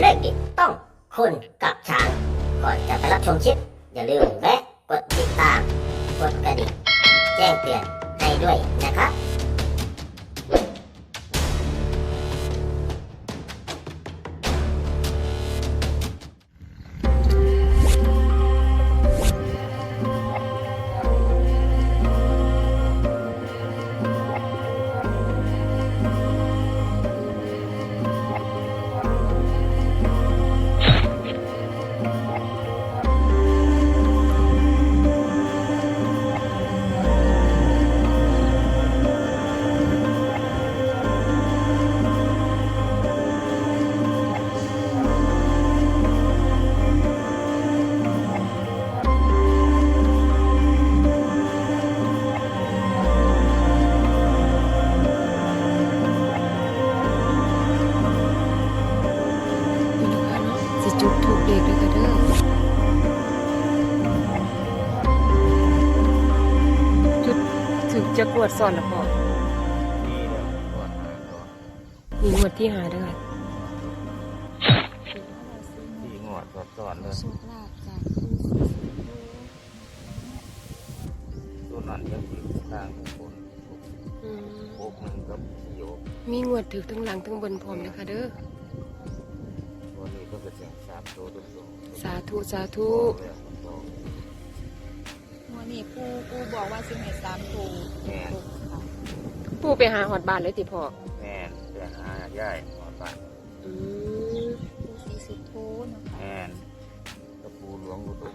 เลขเด็ดต้องคุณกับช้างก่อนจะไปรับชมคลิป อย่าลืมแวะกดติดตาม กดกระดิ่งแจ้งเตือนให้ด้วยนะครับ ถูกเด็กเลยค่ะเด้อจุดถึกจะกวดสอนละพอดีหมีงวดที่หาเด้อค่ะดีงวดก่อนก่อนเลยโชคลาภจากผู้ตัวนั้นจะติดทางของคนอืมพวกมันกับโยกมีงวดถึกทั้งหลังทั้งบนพร้อมนะคะเด้อ ก็เป็นเสียงสามตัวตัวสองสาธุสาธุวันนี้ปูปูบอกว่าสิให้สามถูกแม่นค่ะปู่ไปหาหอดบ้านเลยติพ่อแม่นเพื่อหาย่ายหอดบ้านอืมปูสีสุดโทนะคะแม่นกระปูหลวงอุดม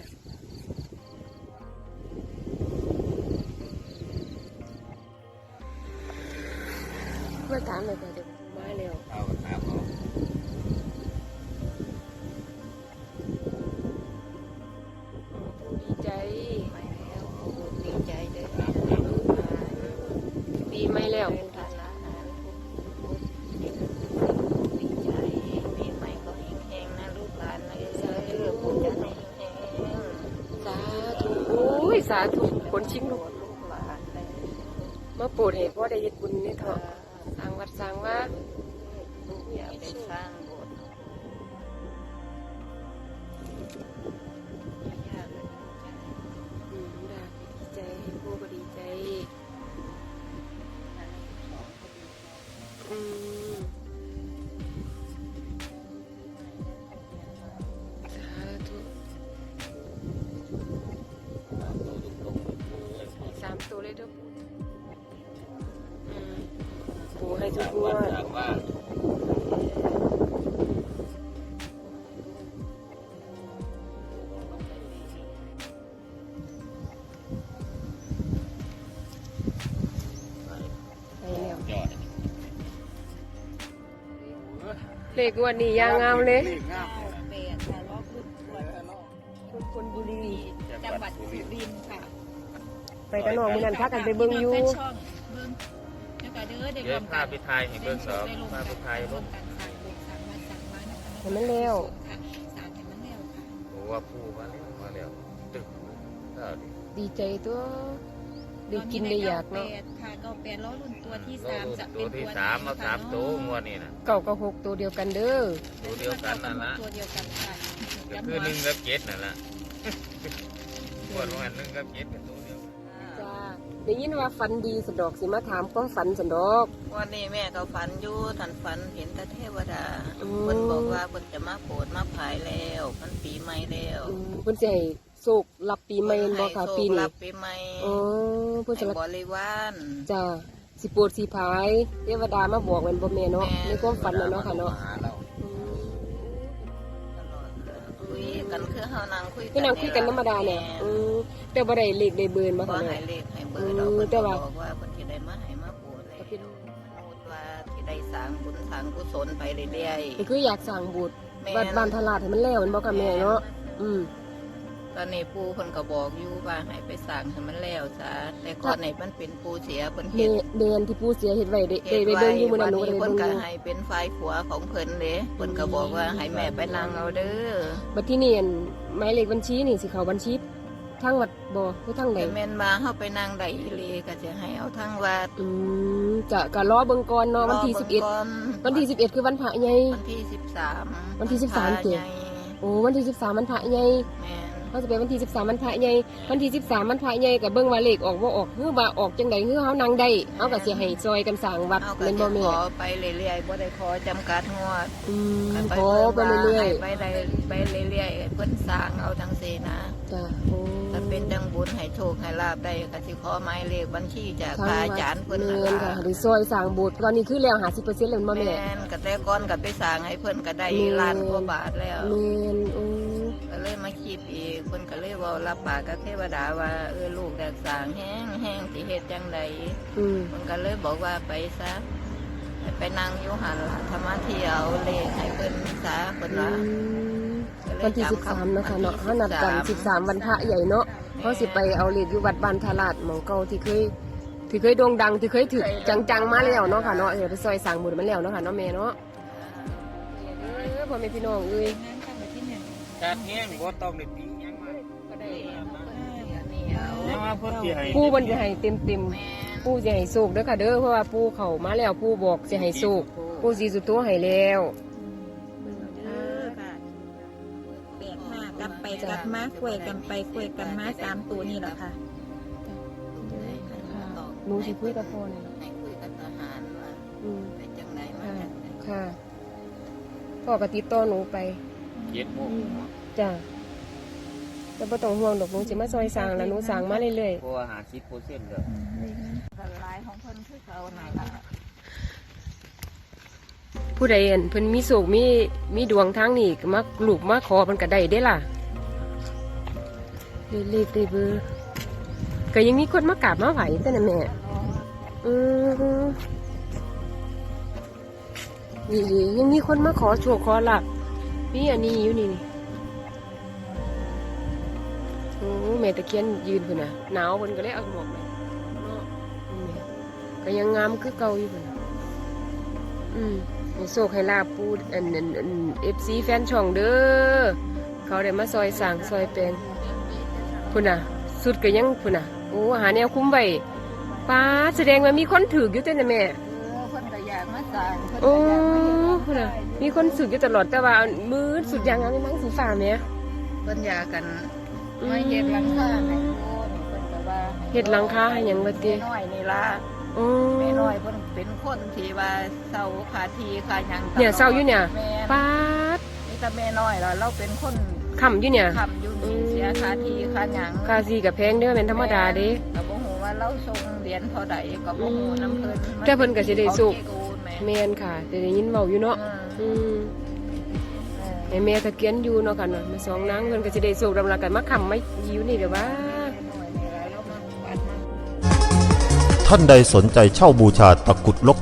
่ะเมื่อถามเลยค่ะเดี๋ยวมาแล้วเอาหาของดีใจไปแล้วดีใจเด้อปีไม่แล้วดีใจปีใหม่ก็แห้งๆนะลูกหลานนะเออปูจะให้แห้งสาธุโอ้ยสาธุคนชิงลูกลูกหลานเลยมาโปรดเหตุพ่อได้เฮ็ดบุญนี่เถอะ สร้า เลขงวันนี้ยางงามเลยเก้าแปดค่ะรอบรุ่นตรวจทุกคนบุรีจังหวัดสุรินทร์ค่ะ ไปกันน้องมื้อนั้นพากันไปเบิ่งอยู่แฟนช่องเบิ่งแล้วก็เด้อได้เดี๋รยววมภากัพนไปไทยเห็นเบอร์สองภาพไปไทยร่รวถมกันสร้างบุญสร้างวัดสร้างบ้านนะคะเห็นมันแล้วค่ะสร้างให้มันแล้วค่ะโอ้ว่าผู้มาแล้วมาแล้วตึกเท่านี้ดีใจตัว ได้กินได้อยากเนาะแปดค่ะก็แปดล้อรุ่นตัวที่สามจะตัเป็วนที่ตัวสามไหนเอาสามนะคะตัวงวดนี่นะเก่ากับหกตัวเดียวกันเด้อตัวเดียวกันนั่นละตัวเดียวกันค่ะก็คือหนึ่งกับเจ็ดนั่นละปวดวันนึงก็เจ็ดเป็นตัวเดียวจ้าได้ยินว่าฝันดีสะดอกสิมาถามความฝันสะดอก วันนี้แม่ก็ฝันอยู่ทันฝันเห็นแต่เทวดาอืม เพิ่นบอกว่าเพิ่นจะมาโปรดมาผายแล้ว มันปีใหม่แล้วอืมเพิ่นสิให้ โชครับปีใหม่แม่นบ่ค่ะให้โชปีรันี้บปีใหม่อ๋อเพิ่นจะให้รับบริวารจ้าสิโปรดสิพายเทวดามาบอกแม่นบ่แม่เนาะในความฝันน่ะเนาะค่ะเนาะหาเราอืมตลอดคุยกันคือเฮานั่งคุยกัพี่นางคุยกันธรรมดาเนี่ยอืมแต่บ่ได้เลขได้เบิร์นมาบ่ค่ะให้แม่ เลขให้เบอร์ดอกอืมเพิ่นแต่ก็ว่าบอกว่าเพิ่นสิได้มาให้มาโปรดแล้วก็เป็นพูดว่าสิได้สร้างบุญสร้างกุศลไปเรื่อยก็คืออยากสร้างโบุตรๆแม่วัดบ้านทลาดให้มันแล้วแมันบ่ค่ะแม่เนาะอืม ตอนนี้ปู่เพิ่นก็บอกอยู่ว่าให้ไปสร้างให้มันแล้วซะแต่ก่อนนี้มันเป็นปู่เสียเพิ่นเมเฮ็ดเมนที่ผู้เสียเฮ็ดไว้ได้เฮ็ได้ดได้ไว้เบิ่งอยู่มื้อวันั้นนหนูก็นี้ได้เพิ่เบิ่นงอก็ยู่ให้เป็นฝ่ายผัวของเพิ่นเด้เพิ่นก็บอกว่าให้แม่ไปนั่งเอาเด้อบัดที่นี่อันหมายเลขบัญชีนี่สิเข้าบัญชีทางวัดบ่คือทางใดแต่แม่นมาเฮาไปนั่งได้อีหลีก็จะให้เอาทั้งวัดอืมจะก็รอเบิ่งก่อนเนาะวันที่รอบิ่งก่อน11วันที่11คือวันพระใหญ่วันที่13วันที่13พระเจ๊ใหญ่โอ้วันที่13วันพระใหญ่แม่น เขาจะไปวันที่13วันพระใหญ่วันที่13วันพระใหญ่ก็เบิ่งว่าเลขออกบ่ออกคือว่าออกจังไดคือเฮานั่งได้เฮาก็สิให้ซอยกันสร้างวัดเฮาก็แม่นจะบ่แม่ขอไปเรื่อยๆบ่ได้ขอจำกัดงวดอืมให้ขอไปเรื่อยไปได้ไปเรื่อยๆเพิ่นสร้างเอาจังซี่นะๆจ้ะโอ้ถ้าเป็นจังบุญให้โชคให้ลาบได้ก็สิขอหมายเลขบัญชีจากพระอาจารย์เพิ่นแม่นั่นนค่ะล่ะหรือซอยสร้างโบสถ์ตอนนี้คือแล้ว50%แล้วแม่นบ่แม่แม่นก็แต่ก่อนก็ไปสร้างให้เพิ่นก็ได้แม่นล้านกว่าบาทแล้วแม่นโอ้ก็ เลยมาคิดอีกเพิ่นก็เลยเว้ารับปากกับเทวดาว่าเออลูกอยากสร้างแห้งแห้งสิเฮ็ดจังไดอืมเพิ่นก็เลยบอกว่าไปซะให้ไปนั่งอยู่หันล่ะธรรมะเที่ยวเลขให้เพิ่นซะเพิ่นอืว่ามวันที่13นะคะเนาะเฮานัดกัน13วันพระใหญ่เนาะเฮาสิไปเอาเลขอยู่วัดบ้านทลาดหม่องเก่าที่เคยที่เคยโด่งดังที่เคยถึกจังๆมาแล้วเนาะค่ะเนาะเออไปซอยสร้างโบุญมันแล้วเนาะค่ะเนาะแม่เนาะเออพ่อแม่พี่น้องเอ้ย จัดแห้งบ่ต้องได้ปีหยังมาก็ได้อันนี้เอายังว่าเพิ่นสิให้ปู่มันจะให้เต็มเต็มๆปู่จะให้โชคเด้อค่ะเด้อเพราะว่าปู่เข้ามาแล้วปู่บอกจะให้โชคปู่สีสุดตัวให้แล้ว เออค่ะแปลกมากลับไปกลับมาคุยกันไปคุยกันมาสามตัวนี่แหละค่ะหนูสิคุยกับพ่อนี่ให้คุยกับทหารว่าอืมเป็นจังไดมาค่ะพ่อก็ติดต่อหนูไป เจ็ดโมงจ้ะแต่บ่ต้องห่วงดอกหนูสิมาซอยสร้างแล้วหนูสร้างมาเรื่อยเพราะว่าหาสิบเปอร์เซ็นต์เลยกันลายของเพิ่นคือเขานั่นล่ะๆผู้ใดเห็นเพิ่นมีโชคมีมีดวงทางนี้ก็มาลูกมาขอเพิ่นก็ได้เด้ล่ะเลขได้เบอร์ก็ยังมีคนมากราบมาไหวแต่น่ะแม่อือนี่ยังมีคนมาขอโชคขอลาบ มีอันนี้อยู่นี่นี่โอ้แม่ตะเคียนยืนพุ่นน่ะหนาวพิ่นก็เลยเอาหมวกมาเนาะนี่แม่ก็ยังงามคือเก่าอยู่พุ่นน่ะอืมให้โชคให้ลาบปูอันอันอัน FC แฟนช่องเด้อเขาได้มาซอยสร้างซอยแปลงพุ่นน่ะ สุดก็ยังพุ่นน่ะโอ้หาแนวคุ้มไว้ป้าแสดงว่ามีคนถืออยู่เต้นะแม่ ออเพิ่นก็อยากมาสร้างเพิ่นโอ้ก็อยากมาเฮ็ดพุ่นน่ะมีคนถืออยู่ตลอดแต่ว่ามือสุดยังเอาไม่มั่งสีฟ้าแม่เพิ่นอยากกันมาเฮ็ดหลังคาให้โอ้นี่เพิ่นก็ว่าเฮ็ดหลังคาให้หยังว่าติแม่น้อยนี่ล่ะโอ้ แม่น้อยเพิ่นเป็นคนที่ว่าเศร้าขาทีขาหยังตลอดเนี่ยเศร้าอยู่เนี่ย แม่นป้าดนี่แต่แม่น้อยล่ะเราเป็นคนคำอยู่เนี่ย ทำอยู่นี่เสียขาทีขาหยังคาซีกับแพงเด้อเป็นธรรมดาเด้ ก็บ่ฮู้ว่าเราส่งเหรียญเท่าใดก็บ่ฮู้นํเพิ่นแต่เพิ่นก็สิได้สุขเอาเกอูนแม่ แม่นค่ะแต่ได้ยินเว้าอยู่เนาะอืมอืมให้แม่ตะเกียนอยู่เนาะค่ะเนาะมาสองนางเพิ่นก็สิได้สุกดำลากันมาคำมายิวนี่เด้อว่าท่านใดสนใจเช่าบูชาตะกรุดลก